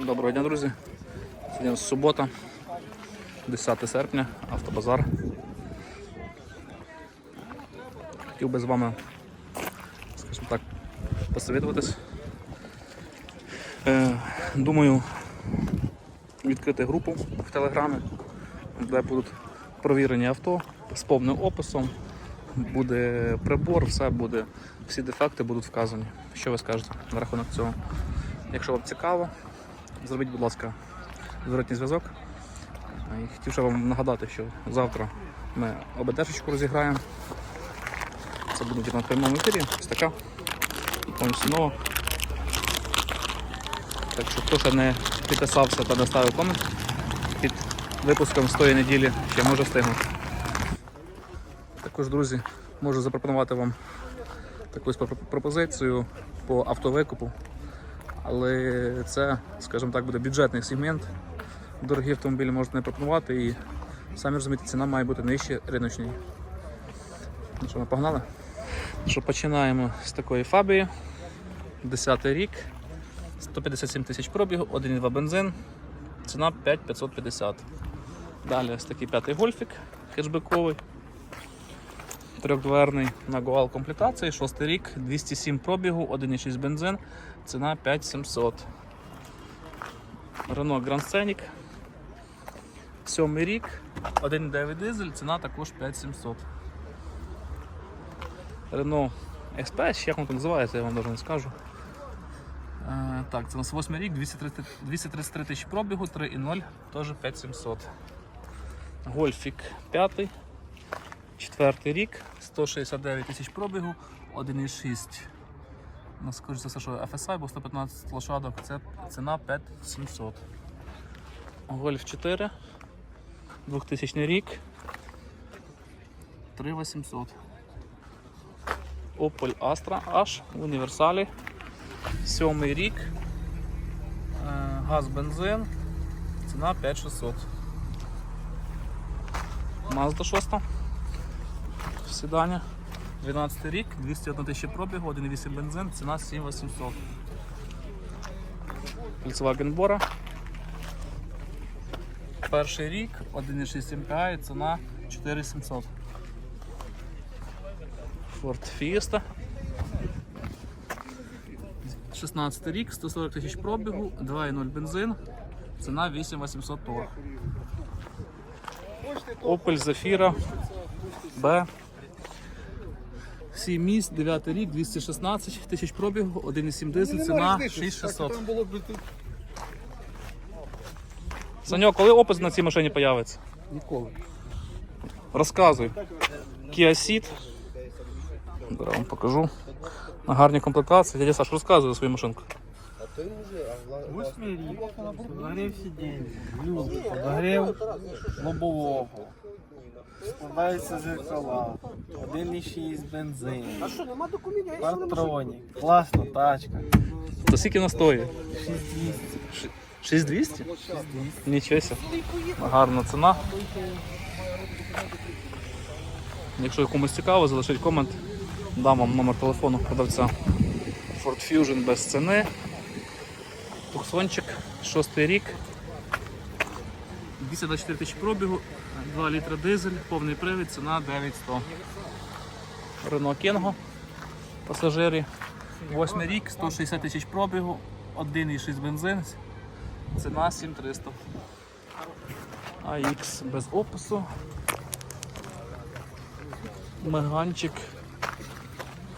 Доброго дня, друзі. Сьогодні субота, 10 серпня, автобазар. Хотів би з вами, скажімо так, посовітуватись. Е, думаю, відкрити групу в Телеграмі, де будуть провірені авто з повним описом. Буде прибор, все буде, всі дефекти будуть вказані. Що ви скажете на рахунок цього? Якщо вам цікаво, зробіть, будь ласка, зворотній зв'язок. І хотів ще вам нагадати, що завтра ми ОБДшечку розіграємо. Це буде на прямому ефірі. Ось така. Повністю нова. Так що хто ще не підписався та не ставив комент під випуском з тої неділі, ще може встигнути. Також, друзі, можу запропонувати вам таку пропозицію по автовикупу. Але це, скажімо так, буде бюджетний сегмент. Дорогі автомобілі можете не пропонувати і самі розумієте, ціна має бути нижче риночної. Ну що, ми погнали? Що починаємо з такої фабії. 10 рік, 157 тисяч пробігу, 1,2 бензин, ціна 5550. Далі ось такий п'ятий гольфік хетчбековий. Трьохдверний на Гоал комплектації, 6 рік, 207 пробігу, 1,6 бензин, ціна 5700. Renault Grand Scenic. 7 рік, 1,9 дизель, ціна також 5700. Renault Express, як воно там називається, я вам навіть не скажу. Е, так, це у нас 8 рік, 230 233 тисячі пробігу, 3,0, теж 5700. Гольфік 5. Четвертий рік, 169 тисяч пробігу, 1,6. Ну, скажу за все, що FSI, бо 115 лошадок, це ціна 5700. Гольф 4, 2000 рік, 3800. Opel Astra H в універсалі. Сьомий рік. Е, Газ бензин. Ціна 5600. Mazda 6 в седані. 12 рік, 201 тисяча пробігу, 1,8 бензин, ціна 7800. Volkswagen Bora. Перший рік, 1,6 MPI, ціна 4700. Ford Fiesta. 16 рік, 140 тисяч пробігу, 2,0 бензин, ціна 8800 торг. Opel Zafira B. 7 місць, 9 рік, 216 тисяч пробігу, 1,7 дизель, ціна 6600. Саньок, коли опис на цій машині появиться? Ніколи. Розказуй. Kia Ceed. Зараз вам покажу. На гарній комплектації. Дядя Саш, розказуй за свою машинку. Восьмий рік, подогрів сидіння, люк, подогрів лобового, складаються зеркала, 1,6 бензин, партронік, класна тачка, То скільки вона стоїть? 6200. 6200? Нічого себе. Гарна ціна. Якщо комусь цікаво, залишіть комент. Дам вам номер телефону продавця. Ford Fusion без ціни. Туксончик, 6 рік. 224 тисячі пробігу, 2 літра дизель, повний привід, ціна 9100. Renault Kengo, пасажирі. 8 рік, 160 тисяч пробігу, 1,6 бензин, ціна 7300. AX без опису. Меганчик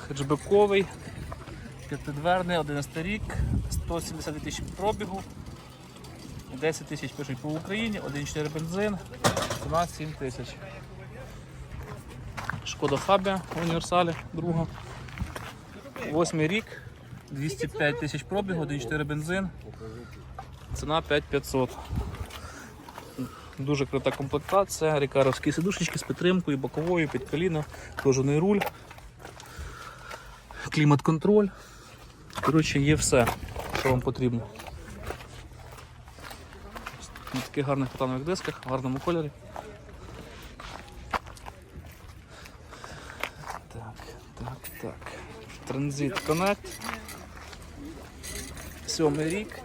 хеджбековий, п'ятидверний, 11 рік, 170 тисяч пробігу, 10 тисяч пишуть по Україні, 1,4 бензин, ціна 7 тисяч. Шкода Фабія в універсалі, друга. Восьмий рік, 205 тисяч пробігу, 1,4 бензин, ціна 5500. Дуже крута комплектація, рікаровські сидушечки з підтримкою, боковою, під коліно, кожаний руль, клімат-контроль. Коротше, є все, що вам потрібно. На таких гарних титанових дисках, в гарному кольорі. Так, так, так. Транзит Connect. Сьомий рік.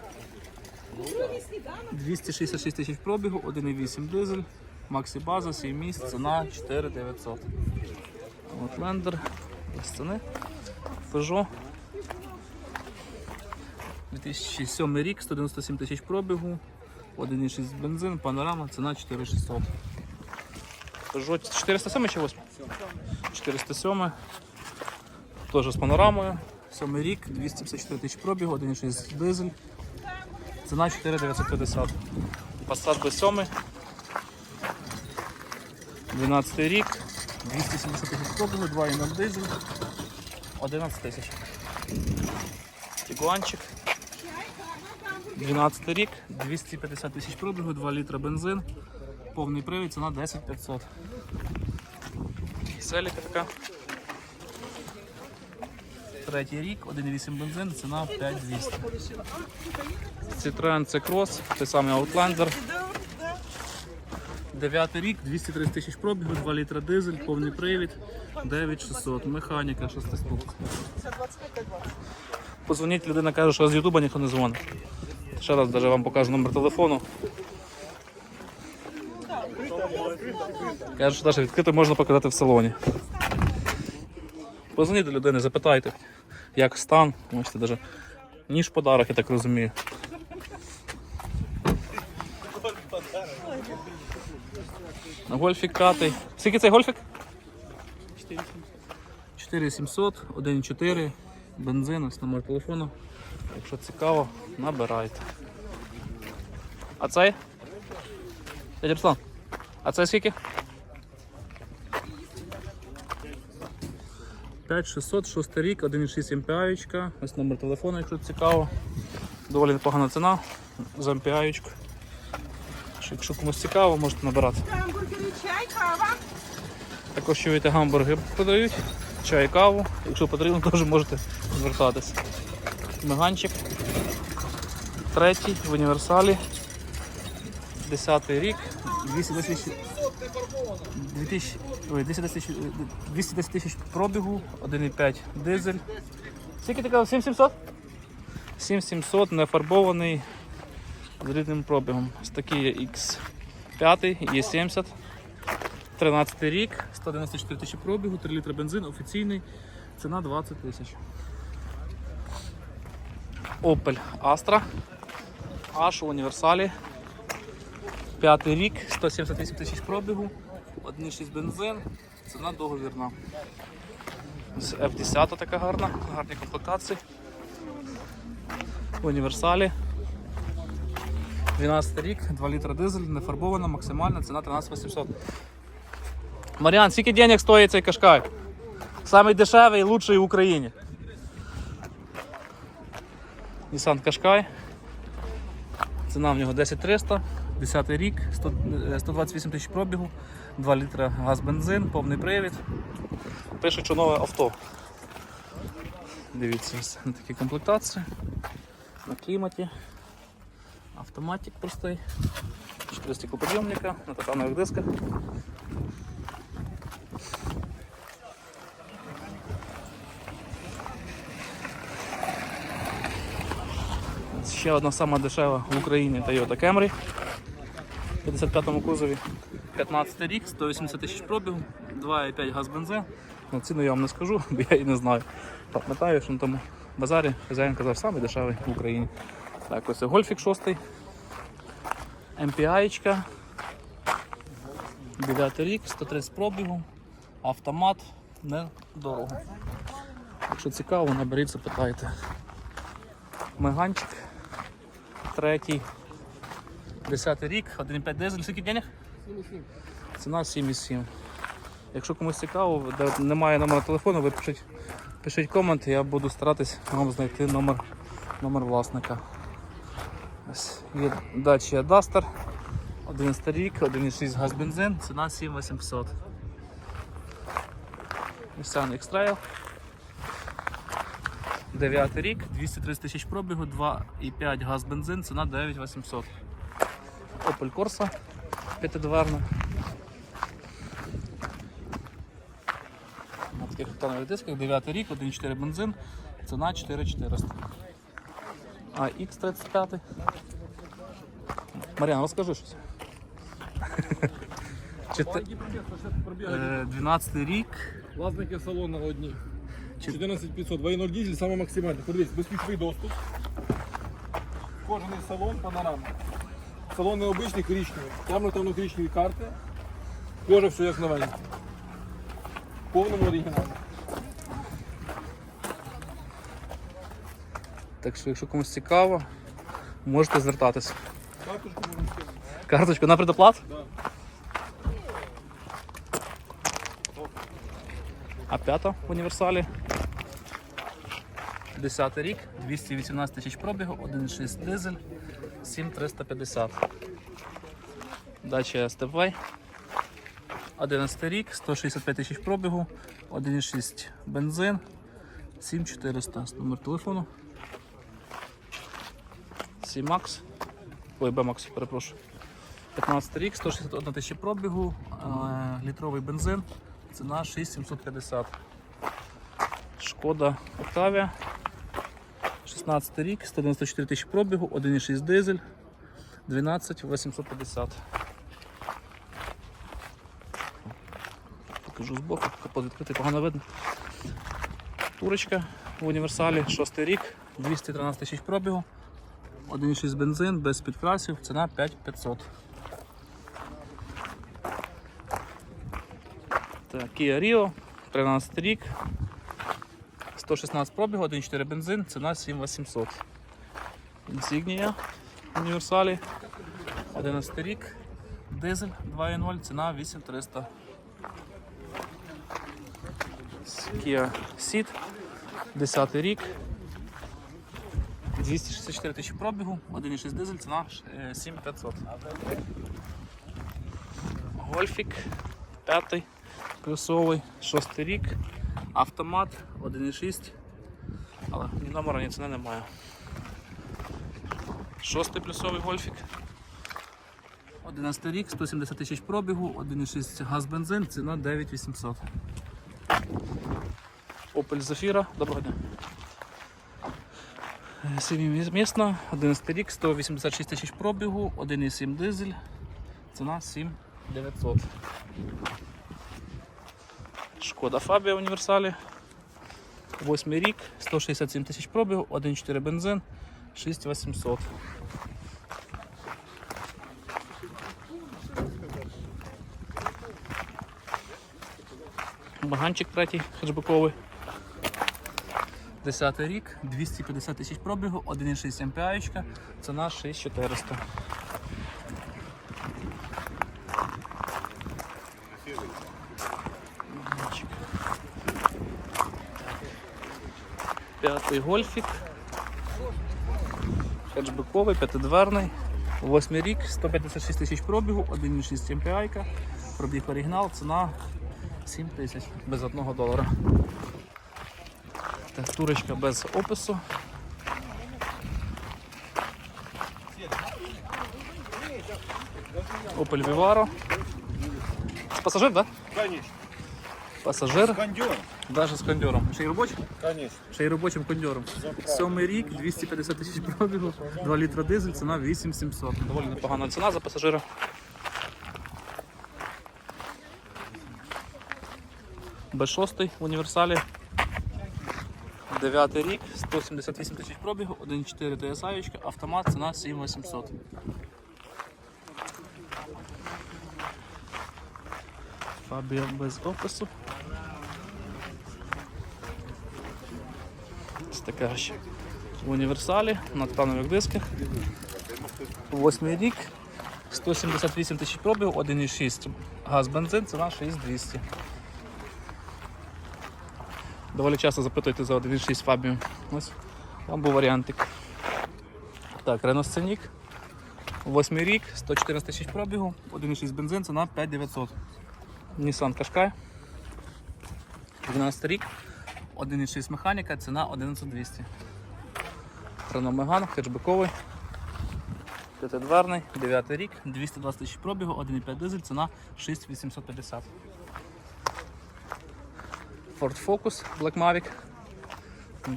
266 тисяч пробігу, 1,8 дизель, Максі База, 7 місць, ціна 4900. Outlander, ось ціни. Peugeot. 2007 рік, 197 тисяч пробігу, 1,6 бензин, панорама, ціна 4600. Peugeot 407 чи 8? 407. Теж з панорамою. 7 рік, 254 тисячі пробігу, 1,6 дизель. Ціна 4950. Passat B7. 12 рік, 270 тисяч пробігу, 2,0 дизель, 11 тисяч. Тігуанчик. 12 рік, 250 тисяч пробігу, 2 літра бензин, повний привід, ціна 10 500. Селіка така. Третій рік, 1,8 бензин, ціна 5200. Citroen C-Cross, той самий Outlander. Дев'ятий рік, 230 тисяч пробігу, 2 літра дизель, повний привід, 9600. Механіка, 6 стук. Позвоніть, людина каже, що з Ютуба ніхто не дзвонить. Ще раз даже вам покажу номер телефону. Каже, що навіть відкрито можна показати в салоні. Позвоніть до людини, запитайте, як стан. Можете даже ніж подарок, я так розумію. Гольфік катий. Скільки цей гольфік? 4700, 1,4, бензин, ось номер телефону. Якщо цікаво, набирайте. А цей? Дядя Руслан, а цей скільки? 5600, 6 рік, 1,6 MPI, ось номер телефону, якщо цікаво. Доволі непогана ціна за MPI. Якщо комусь цікаво, можете набирати. Гамбургери, чай, кава. Також чуєте, гамбурги продають, чай, каву. Якщо потрібно, теж можете звертатися. Меганчик. Третій в універсалі. Десятий рік. 210 тисяч. 2000, 210 тисяч, пробігу, 1,5 дизель. Скільки ти казав? 7700? 7700, не фарбований, з рідним пробігом. Ось такий є X5, є 70. 13 рік, 194 тисячі пробігу, 3 літри бензин, офіційний, ціна 20 тисяч. Opel Astra, Аж у універсалі. П'ятий рік, 178 тисяч пробігу, 1,6 бензин, ціна договірна. З F10 така гарна, гарні комплектації. В універсалі. 12 рік, 2 літра дизель, не фарбована, максимальна ціна 13 800. Маріан, скільки денег стоїть цей кашкай? Самий дешевий і лучший в Україні. Nissan Qashqai. Ціна в нього 10300, 10 рік, 100, е, 128 тисяч пробігу, 2 літра газ бензин, повний привід. Пишуть, що нове авто. Дивіться, ось на такі комплектації. На кліматі. Автоматик простий. 4 стеклоподйомника на татанових дисках. Ще одна сама дешева в Україні Toyota Camry. В 55-му кузові. 15 рік, 180 тисяч пробігу, 2,5 газ бензин. Ну, ціну я вам не скажу, бо я її не знаю. Пам'ятаю, що на тому базарі хазяїн казав самий дешевий в Україні. Так, ось гольфік 6. MPI. 9 рік, 130 пробігу, автомат, недорого. Якщо цікаво, наберіть, запитайте. Меганчик. Третій. 10 рік, 1,5 дизель. Скільки денег? Ціна 7,7. Якщо комусь цікаво, де немає номера телефону, ви пишіть, пишіть комент, я буду старатись вам знайти номер, номер власника. Ось є Dacia Duster. 11 рік, 1,6 газ бензин, ціна 7800. Nissan X-Trail. 9 рік, 230 тисяч пробігу, 2,5 газ бензин, ціна 9800. Opel Corsa п'ятидверна. На таких титанових дисках 9 рік, 1,4 бензин, ціна 4400. А X35 Мар'яна, розкажи щось. Чотир- Е, 12 рік. Власники салону одні. 14500, 2.0 дизель, саме максимальне. Подивіться, безключовий доступ. Кожаний салон панорамний. Салон необичний, коричневий. Темно-темно коричневі карти. Кожа все як новеньке. В повному оригіналі. Так що, якщо комусь цікаво, можете звертатися. Карточку можемо скинути. Карточку на предоплат? Да. А п'ята в універсалі. 10 рік, 218 тисяч пробігу, 1,6 дизель, 7350. Дача Степвей. 11 рік, 165 тисяч пробігу, 1,6 бензин, 7400 номер телефону. C-Max. Ой, B-Max, перепрошую. 15 рік, 161 тисяча пробігу, е, літровий бензин, ціна 6750. Шкода Октавія. 16 рік, 194 тисячі пробігу, 1,6 дизель, 12 850. Покажу збоку, капот відкритий, погано видно. Турочка в універсалі, 6 рік, 213 тисяч пробігу, 1,6 бензин, без підкрасів, ціна 5500. Так, Kia Rio, 13 рік, 116 пробігу, 1,4 бензин, ціна 7800. Insignia в універсалі, 11 рік, дизель 2.0, ціна 8300. Kia Ceed, 10 рік, 264 тисячі пробігу, 1,6 дизель, ціна е, 7500. Гольфік, 5 плюсовий, 6 рік, автомат 1,6, але ні номера, ні ціни немає. Шостий плюсовий гольфік. 11 рік, 170 тисяч пробігу, 1,6 газ бензин, ціна 9800. Opel Zafira, доброго дня. Сімімісна, 11 рік, 186 тисяч пробігу, 1,7 дизель, ціна 7900. Шкода Фабія універсалі. 8 рік, 167 тисяч пробігу, 1,4 бензин, 6800. Баганчик третій хетчбековий. 10 рік, 250 тисяч пробігу, 1,6 МПА, ціна 6400. Баганчик. П'ятий гольфік. Хетчбековий, п'ятидверний. Восьмий рік, 156 тисяч пробігу, 1,6 МПА, пробіг оригінал, ціна 7 тисяч без 1 долара. Так, турочка без опису. Opel Vivaro. Пасажир, так? Да? Конечно. Пасажир, Кондер. навіть з кондьором. Ще й робочий? Конечно. Ще й робочим кондьором. Сьомий рік, 250 тисяч пробігу, 2 літра дизель, ціна 8700. Доволі непогана ціна за пасажира. Б6 в універсалі. 9 рік, 178 тисяч пробігу, 1.4 DSI, автомат, ціна 7800. Фабія без опису. Ось така ще в універсалі на титанових дисках. Восьмий рік, 178 тисяч пробігу, 1,6 газ бензин, ціна 6200. Доволі часто запитуєте за 1,6 Фабію. Ось там був варіантик. Так, Renault Scenic. Восьмий рік, 114 тисяч пробігу, 1,6 бензин, ціна 5900. Nissan Qashqai. 12 рік, 1,6 механіка, ціна 11200. Renault Megane, хетчбековий. П'ятидверний, 9 рік, 220 тисяч пробігу, 1,5 дизель, ціна 6850. Ford Focus Black Mavic.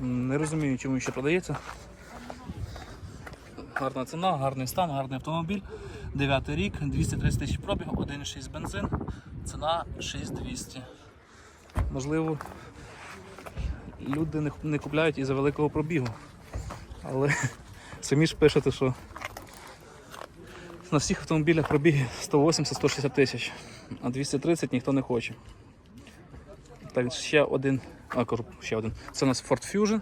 Не розумію, чому ще продається. гарна ціна, гарний стан, гарний автомобіль. 9 рік, 230 тисяч пробігу, 1,6 бензин, ціна 6200. Можливо, люди не, купляють із-за великого пробігу. Але самі ж пишете, що на всіх автомобілях пробіги 180-160 тисяч, а 230 ніхто не хоче. Так, ще один, а кажу, ще один. Це у нас Ford Fusion.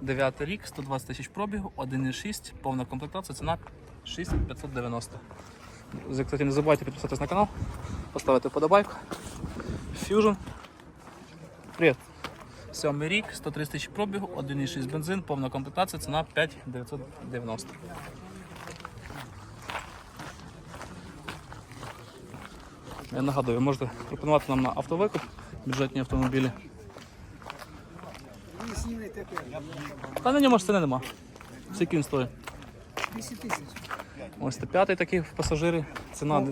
9 рік, 120 тисяч пробігу, 1,6, повна комплектація, ціна 6590. Друзі, Кстати, не забувайте підписатись на канал, поставити вподобайку. Fusion. Привіт. 7 рік, 130 тисяч пробігу, 1,6 бензин, повна комплектація, ціна 5990. Я нагадую, можете пропонувати нам на автовикуп бюджетні автомобілі. Та ньому ж ціни нема. Скільки він стоїть? 10 тисяч. Ось це п'ятий такий в пасажирі. Ціна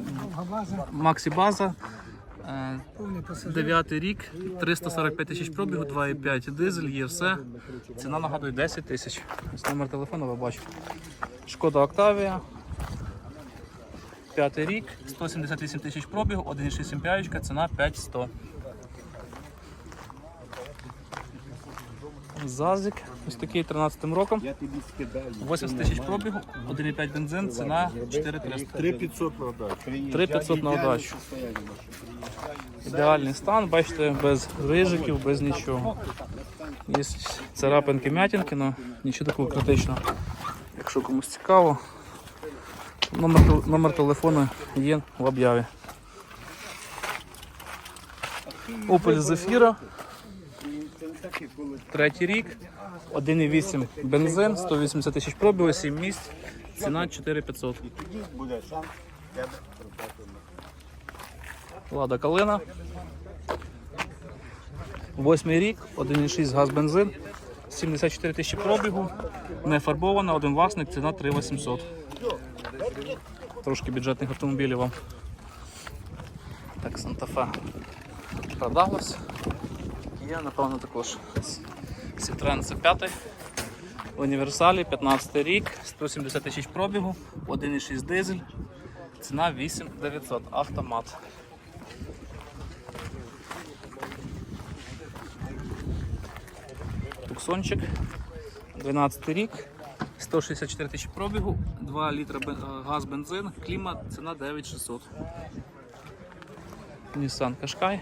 Максі База. Е. Дев'ятий рік, 345 тисяч пробігу, 2,5 дизель, є все. Ціна нагадує 10 тисяч. Ось номер телефону ви бачите. Шкода Октавія. П'ятий рік, 178 тисяч пробігу, 1,6 MPI, ціна 5100. Зазик, ось такий 13 роком. 80 тисяч пробігу, 1,5 бензин, ціна 4300. 3500 продать. 3500 на удачу. Ідеальний стан, бачите, без рижиків, без нічого. Є царапинки, м'ятинки, але нічого такого критичного. Якщо комусь цікаво, номер, номер телефону є в об'яві. Opel Zafira. Третій рік, 1,8 бензин, 180 тисяч пробігу, 7 місць, ціна 4500. Лада Калина. Восьмий рік, 1,6 газ бензин, 74 тисячі пробігу, не фарбована, один власник, ціна 3800. Трошки бюджетних автомобілів вам. Так, Санта-Фе продалось. Є, напевно, також Citroen C5. В універсалі 15 рік, 170 тисяч пробігу, 1,6 дизель, ціна 8900, автомат. Туксончик, 12 рік, 164 тисячі пробігу, 2 літра е, газ бензин, клімат, ціна 9600. Nissan Qashqai.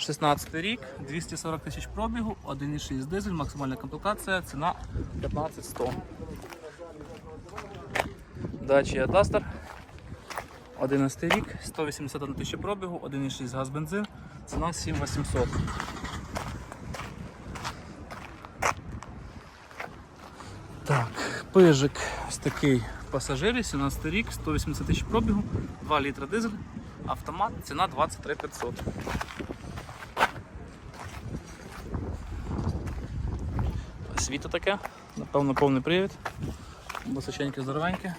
16 рік, 240 тисяч пробігу, 1,6 дизель, максимальна комплектація, ціна 15100. Dacia Duster. 11 рік, 181 тисяча пробігу, 1,6 газ бензин, ціна 7800. Так, пижик ось такий пасажирі, 17 рік, 180 тисяч пробігу, 2 літра дизель, автомат, ціна 23 500. Світо таке, напевно, повний привід. Височеньке, здоровеньке.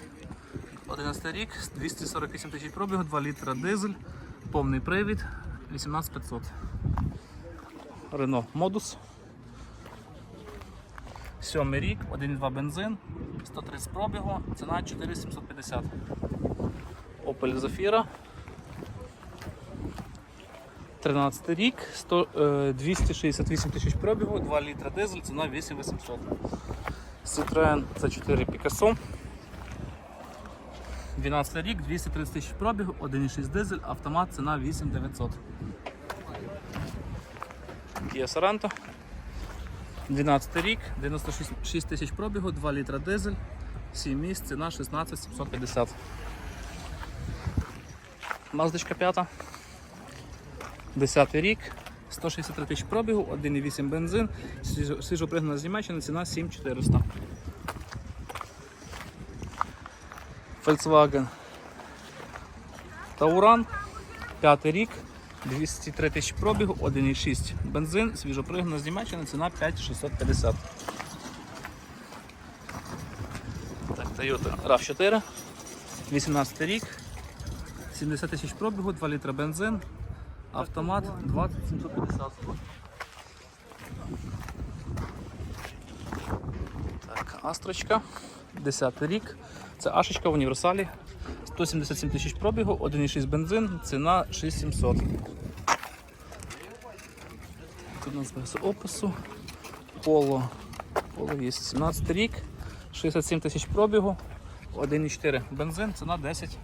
11 рік, 248 тисяч пробігу, 2 літра дизель, повний привід, 18500. Рено Модус. Сьомий рік, 1,2 бензин, 130 пробігу, ціна 4750. Opel Zafira. 13 рік, 100, е, 268 тисяч пробігу, 2 літра дизель, ціна 8800. Citroen C4 Picasso. 12 рік, 230 тисяч пробігу, 1,6 дизель, автомат, ціна 8900. Kia Sorento. 12 рік, 96 тисяч пробігу, 2 літра дизель, 7 місць, ціна 16 750. Маздочка 5. 10 рік, 163 тисячі пробігу, 1,8 бензин, свіжо- свіжопригнана з Німеччини, ціна 7400. Volkswagen Tauran, 5 рік, 203 тисячі пробігу, 1,6 бензин, свіжопригнана з Німеччини, ціна 5650. Так, Toyota RAV4, 18 рік, 70 тисяч пробігу, 2 літра бензин, автомат 20750. Так, Астрочка, 10 рік. Це Ашечка в універсалі. 177 тисяч пробігу, 1,6 бензин, ціна 6700. Тут у нас без опису. Поло. Поло є 17 рік, 67 тисяч пробігу, 1,4 бензин, ціна 10